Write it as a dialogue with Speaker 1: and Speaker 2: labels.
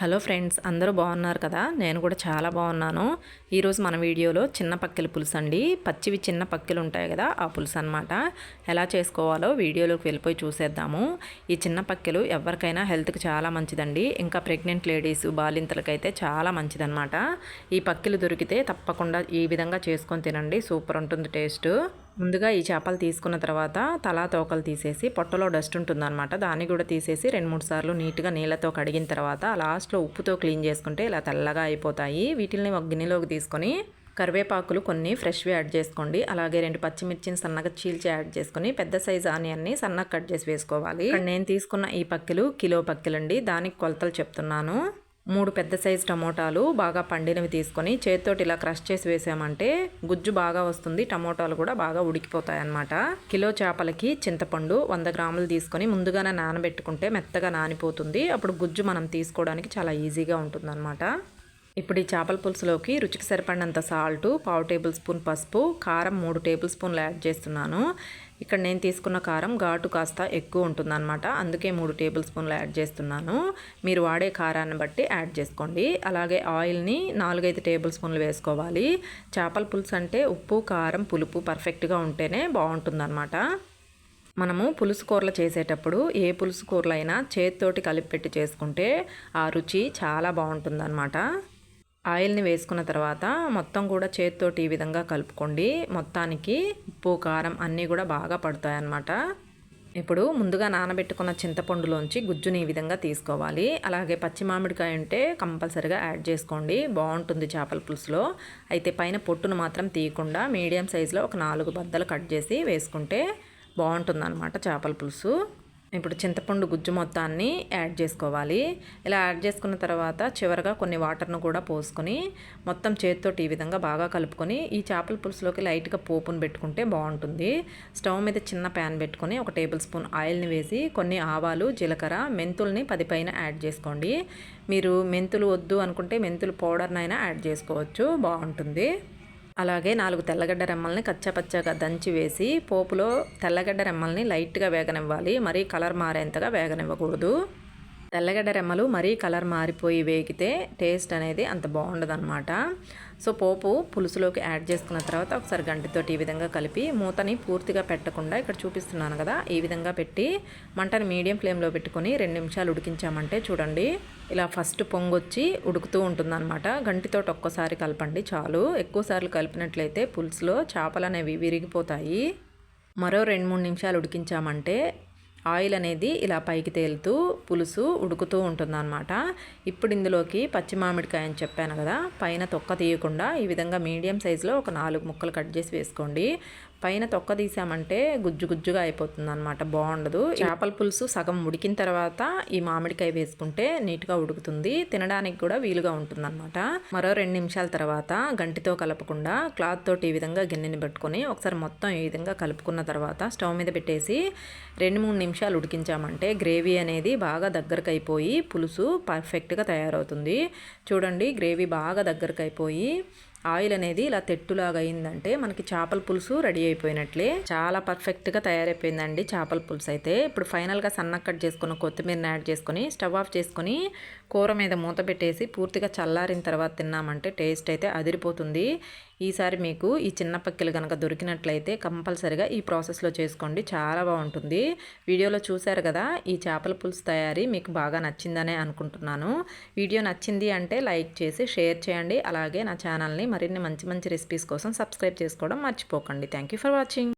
Speaker 1: Hello friends అందరూ బాగున్నారు కదా? నేను కూడా చాలా బాగున్నాను. ఈరోజు మన వీడియోలో చిన్న పక్కెల పులుసు అండి. పచ్చివి చిన్న పక్కెలు ఉంటాయి కదా ఆ పులుసు అనమాట ఎలా చేసుకోవాలో వీడియోలోకి వెళ్ళిపోయి చూసేద్దాము. ఈ చిన్న పక్కెలు ఎవరికైనా హెల్త్కి చాలా మంచిదండి. ఇంకా ప్రెగ్నెంట్ లేడీస్ బాలింతలకైతే చాలా మంచిదన్నమాట. ఈ పక్కలు దొరికితే తప్పకుండా ఈ విధంగా చేసుకొని తినండి. సూపర్ ఉంటుంది టేస్ట్. ముందుగా ఈ చేపలు తీసుకున్న తర్వాత తలా తోకలు తీసేసి పొట్టలో డస్ట్ ఉంటుందన్నమాట. దాన్ని కూడా తీసేసి రెండు మూడు సార్లు నీట్గా నీళ్ళతో కడిగిన తర్వాత లాస్ట్లో ఉప్పుతో క్లీన్ చేసుకుంటే ఇలా తెల్లగా అయిపోతాయి. వీటిని ఒక గిన్నెలోకి తీసుకొని కరివేపాకులు కొన్ని ఫ్రెష్వి యాడ్ చేసుకోండి. అలాగే రెండు పచ్చిమిర్చిని సన్నగా చీల్చి యాడ్ చేసుకొని పెద్ద సైజ్ ఆనియన్ని సన్నగా కట్ చేసి వేసుకోవాలి. నేను తీసుకున్న ఈ పక్కిలు కిలో పక్కిలండి. దానికి కొలతలు చెప్తున్నాను. మూడు పెద్ద సైజు టమోటాలు బాగా పండినవి తీసుకొని చేతితోటి ఇలా క్రష్ చేసి వేసామంటే గుజ్జు బాగా వస్తుంది టమోటాలు కూడా బాగా ఉడికిపోతాయి అన్నమాట కిలో చేపలకి చింతపండు వంద గ్రాములు తీసుకొని ముందుగానే నానబెట్టుకుంటే మెత్తగా నానిపోతుంది. అప్పుడు గుజ్జు మనం తీసుకోవడానికి చాలా ఈజీగా ఉంటుందన్నమాట. ఇప్పుడు ఈ చేపల పులుసులోకి రుచికి సరిపడినంత సాల్టు పావు టేబుల్ స్పూన్ పసుపు కారం మూడు టేబుల్ స్పూన్లు యాడ్ చేస్తున్నాను. ఇక్కడ నేను తీసుకున్న కారం ఘాటు కాస్త ఎక్కువ ఉంటుందన్నమాట. అందుకే మూడు టేబుల్ స్పూన్లు యాడ్ చేస్తున్నాను. మీరు వాడే కారాన్ని బట్టి యాడ్ చేసుకోండి. అలాగే ఆయిల్ని నాలుగైదు టేబుల్ స్పూన్లు వేసుకోవాలి. చేపల పులుసు అంటే ఉప్పు కారం పులుపు పర్ఫెక్ట్గా ఉంటేనే బాగుంటుందన్నమాట. మనము పులుసు కూరలు చేసేటప్పుడు ఏ పులుసు కూరలు అయినా చేతితోటి కలిపి పెట్టి చేసుకుంటే ఆ రుచి చాలా బాగుంటుందన్నమాట. ఆయిల్ని వేసుకున్న తర్వాత మొత్తం కూడా చేతితోటి ఈ విధంగా కలుపుకోండి. మొత్తానికి ఉప్పు కారం అన్నీ కూడా బాగా పడతాయి అన్నమాట ఇప్పుడు ముందుగా నానబెట్టుకున్న చింతపండులోంచి గుజ్జుని ఈ విధంగా తీసుకోవాలి. అలాగే పచ్చి మామిడికాయ ఉంటే కంపల్సరిగా యాడ్ చేసుకోండి. బాగుంటుంది చేపల పులుసులో. అయితే పైన పొట్టును మాత్రం తీయకుండా మీడియం సైజులో ఒక నాలుగు బద్దలు కట్ చేసి వేసుకుంటే బాగుంటుంది చేపల పులుసు. ఇప్పుడు చింతపండు గుజ్జు మొత్తాన్ని యాడ్ చేసుకోవాలి. ఇలా యాడ్ చేసుకున్న తర్వాత చివరగా కొన్ని వాటర్ను కూడా పోసుకొని మొత్తం చేతితోటి ఈ విధంగా బాగా కలుపుకొని ఈ చేపల పులుసులోకి లైట్గా పోపును పెట్టుకుంటే బాగుంటుంది. స్టవ్ మీద చిన్న ప్యాన్ పెట్టుకొని ఒక టేబుల్ స్పూన్ ఆయిల్ని వేసి కొన్ని ఆవాలు జీలకర్ర మెంతుల్ని పది పైన యాడ్ చేసుకోండి. మీరు మెంతులు వద్దు అనుకుంటే మెంతులు పౌడర్నైనా యాడ్ చేసుకోవచ్చు. బాగుంటుంది. అలాగే నాలుగు తెల్లగడ్డ రెమ్మల్ని కచ్చపచ్చగా దంచి వేసి పోపులో తెల్లగడ్డ రెమ్మల్ని లైట్గా వేగనివ్వాలి. మరీ కలర్ మారేంతగా వేగనివ్వకూడదు. తెల్లగడ్డ రెమ్మలు మరీ కలర్ మారిపోయి వేగితే టేస్ట్ అనేది అంత బాగుండదన్నమాట. సో పోపు పులుసులోకి యాడ్ చేసుకున్న తర్వాత ఒకసారి గంటితోటి ఈ విధంగా కలిపి మూతని పూర్తిగా పెట్టకుండా ఇక్కడ చూపిస్తున్నాను కదా ఈ విధంగా పెట్టి మంటని మీడియం ఫ్లేమ్లో పెట్టుకొని రెండు నిమిషాలు ఉడికించామంటే చూడండి ఇలా ఫస్ట్ పొంగొచ్చి ఉడుకుతూ ఉంటుందన్నమాట. గంటితోటి ఒక్కసారి కలపండి చాలు. ఎక్కువసార్లు కలిపినట్లయితే పులుసులో చేపలు అనేవి విరిగిపోతాయి. మరో రెండు మూడు నిమిషాలు ఉడికించామంటే ఆయిల్ అనేది ఇలా పైకి తేలుతూ పులుసు ఉడుకుతూ ఉంటుందన్నమాట. ఇప్పుడు ఇందులోకి పచ్చి మామిడికాయ అని చెప్పాను కదా పైన తొక్క తీయకుండా ఈ విధంగా మీడియం సైజులో ఒక నాలుగు ముక్కలు కట్ చేసి వేసుకోండి. పైన తొక్క తీసామంటే గుజ్జు గుజ్జుగా అయిపోతుంది అనమాట బాగుండదు చేపల పులుసు సగం ఉడికిన తర్వాత ఈ మామిడికాయ వేసుకుంటే నీట్గా ఉడుకుతుంది తినడానికి కూడా వీలుగా ఉంటుందన్నమాట. మరో రెండు నిమిషాల తర్వాత గంటితో కలపకుండా క్లాత్ తోటి ఈ విధంగా గిన్నెని పెట్టుకొని ఒకసారి మొత్తం ఈ విధంగా కలుపుకున్న తర్వాత స్టవ్ మీద పెట్టేసి రెండు మూడు నిమిషాలు ఉడికించామంటే గ్రేవీ అనేది బాగా దగ్గరకు అయిపోయి పులుసు పర్ఫెక్ట్గా తయారవుతుంది. చూడండి గ్రేవీ బాగా దగ్గరకు అయిపోయి ఆయిల్ అనేది ఇలా తెట్టులాగా అయిందంటే మనకి చేపల పులుసు రెడీ అయిపోయినట్లే. చాలా పర్ఫెక్ట్గా తయారైపోయిందండి చేపల పులుసు అయితే. ఇప్పుడు ఫైనల్గా సన్న కట్ చేసుకున్న కొత్తిమీరని యాడ్ చేసుకొని స్టవ్ ఆఫ్ చేసుకొని కూర మీద మూత పెట్టేసి పూర్తిగా చల్లారిన తర్వాత తిన్నామంటే టేస్ట్ అయితే అదిరిపోతుంది. ఈసారి మీకు ఈ చిన్న పక్కిలు కనుక దొరికినట్లయితే కంపల్సరిగా ఈ ప్రాసెస్లో చేసుకోండి. చాలా బాగుంటుంది. వీడియోలో చూశారు కదా ఈ చేపల పులుసు తయారీ మీకు బాగా నచ్చిందనే అనుకుంటున్నాను. వీడియో నచ్చింది అంటే లైక్ చేసి షేర్ చేయండి. అలాగే నా ఛానల్ని మరిన్ని మంచి మంచి రెసిపీస్ కోసం సబ్స్క్రైబ్ చేసుకోవడం మర్చిపోకండి. Thank for watching